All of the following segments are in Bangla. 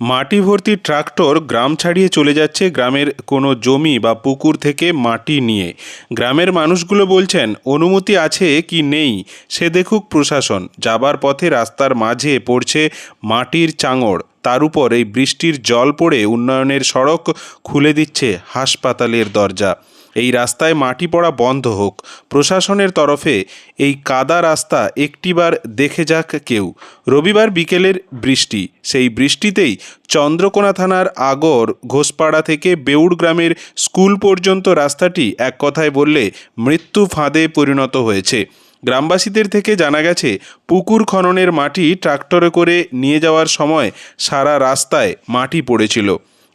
মাটি ভর্তি ট্রাক্টর গ্রাম ছাড়িয়ে চলে যাচ্ছে গ্রামের কোনো জমি বা পুকুর থেকে মাটি নিয়ে। গ্রামের মানুষগুলো বলছেন, অনুমতি আছে কি নেই? সে দেখুক প্রশাসন। যাবার পথে রাস্তার মাঝে পড়ছে মাটির চাঙড়। তার উপর এই বৃষ্টির জল পড়ে উন্নয়নের সড়ক খুলে দিচ্ছে হাসপাতালের দরজা। এই রাস্তায় মাটি পড়া বন্ধ হোক। প্রশাসনের তরফে এই কাদা রাস্তা একটিবার দেখে যাক কেউ। রবিবার বিকেলের বৃষ্টি। সেই বৃষ্টিতেই চন্দ্রকোনা থানার আগর ঘোষপাড়া থেকে বেউড় গ্রামের স্কুল পর্যন্ত রাস্তাটি এক কথায় বললে মৃত্যু ফাঁদে পরিণত হয়েছে। গ্রামবাসীদের থেকে জানা গেছে, পুকুর খননের মাটি ট্রাক্টরে করে নিয়ে যাওয়ার সময় সারা রাস্তায় মাটি পড়েছিল।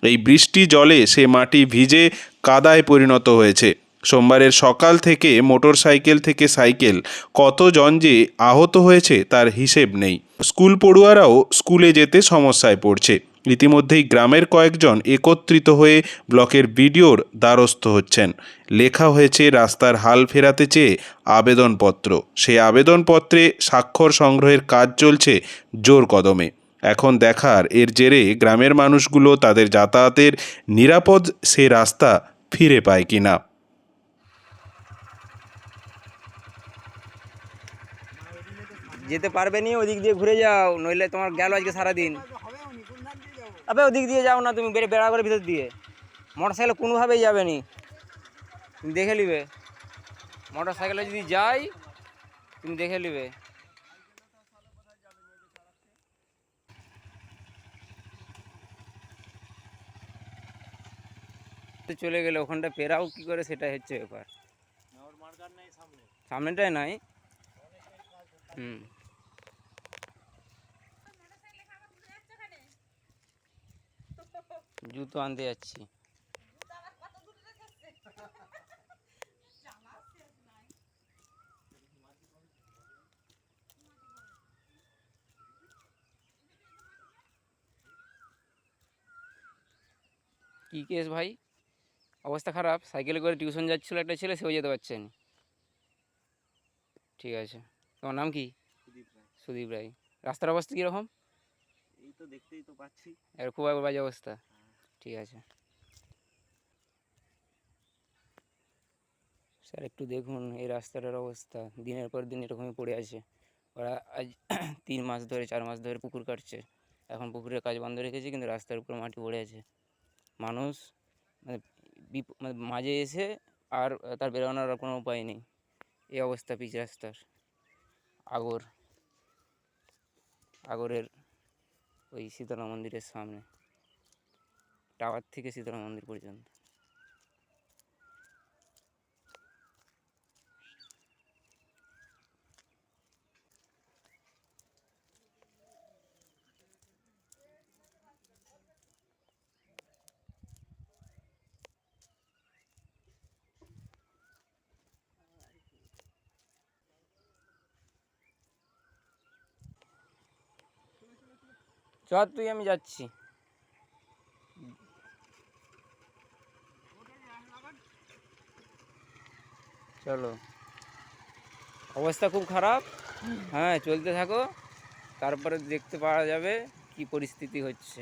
এই বৃষ্টি জলে সে মাটি ভিজে কাদায় পরিণত হয়েছে। সোমবারের সকাল থেকে মোটর সাইকেল থেকে সাইকেল কতজন যে আহত হয়েছে তার হিসেব নেই। স্কুল পড়ুয়ারাও স্কুলে যেতে সমস্যায় পড়ছে। ইতিমধ্যেই গ্রামের কয়েকজন একত্রিত হয়ে ব্লকের বিডিওর দ্বারস্থ হচ্ছেন। লেখা হয়েছে, রাস্তার হাল ফেরাতে চেয়ে আবেদনপত্র। সেই আবেদনপত্রে স্বাক্ষর সংগ্রহের কাজ চলছে জোর কদমে। এখন দেখার এর জেরে গ্রামের মানুষগুলো তাদের যাতায়াতের নিরাপদ সে রাস্তা ফিরে পায় কিনা। যেতে পারবে নি, ওদিক দিয়ে ঘুরে যাও, নইলে তোমার গেল আজকে সারাদিন। আবে, ওদিক দিয়ে যাও না তুমি বেড়ে বেড়া করে ভিতর দিয়ে। মোটর সাইকেল কোনোভাবেই যাবে নি। তুমি দেখে নিবে। মোটর সাইকেলে যদি যাই, তুমি দেখে নিবে। তো চলে গেলে ওখানটা পেরাও কি করে সেটা হচ্ছে ব্যাপার। সামনেটাই নাই? হুম। জুতো আনতে যাচ্ছি। কি কেস ভাই? অবস্থা খারাপ সাইকেলে করে টিউশন যাচ্ছিল একটা ছেলে সেও যেতে পারছে না। ঠিক আছে। তোমার নাম কি? সুদীপ রায়। রাস্তার অবস্থা কীরকম? এই তো দেখতেই তো পাচ্ছি। এর খুব বাজে অবস্থা। ঠিক আছে। স্যার একটু দেখুন এই রাস্তাটার অবস্থা। দিনের পর দিন এরকমই পড়ে আছে। ওরা আজ তিন মাস ধরে চার মাস ধরে পুকুর কাটছে। এখন পুকুরের কাজ বন্ধ রেখেছে কিন্তু রাস্তার উপর মাটি পড়ে আছে। মানুষ মানে মানে মাঝে এসে আর তার বেরোনোর আর কোনো উপায় নেই। এই অবস্থা পিচ রাস্তার। আগর। আগরের ওই শীতলা মন্দিরের সামনে। টাওয়ার থেকে শীতলা মন্দির পর্যন্ত। চল তুই, আমি যাচ্ছি। চলো। অবস্থা খুব খারাপ। হ্যাঁ চলতে থাকো। তারপরে দেখতে পাওয়া যাবে কি পরিস্থিতি হচ্ছে।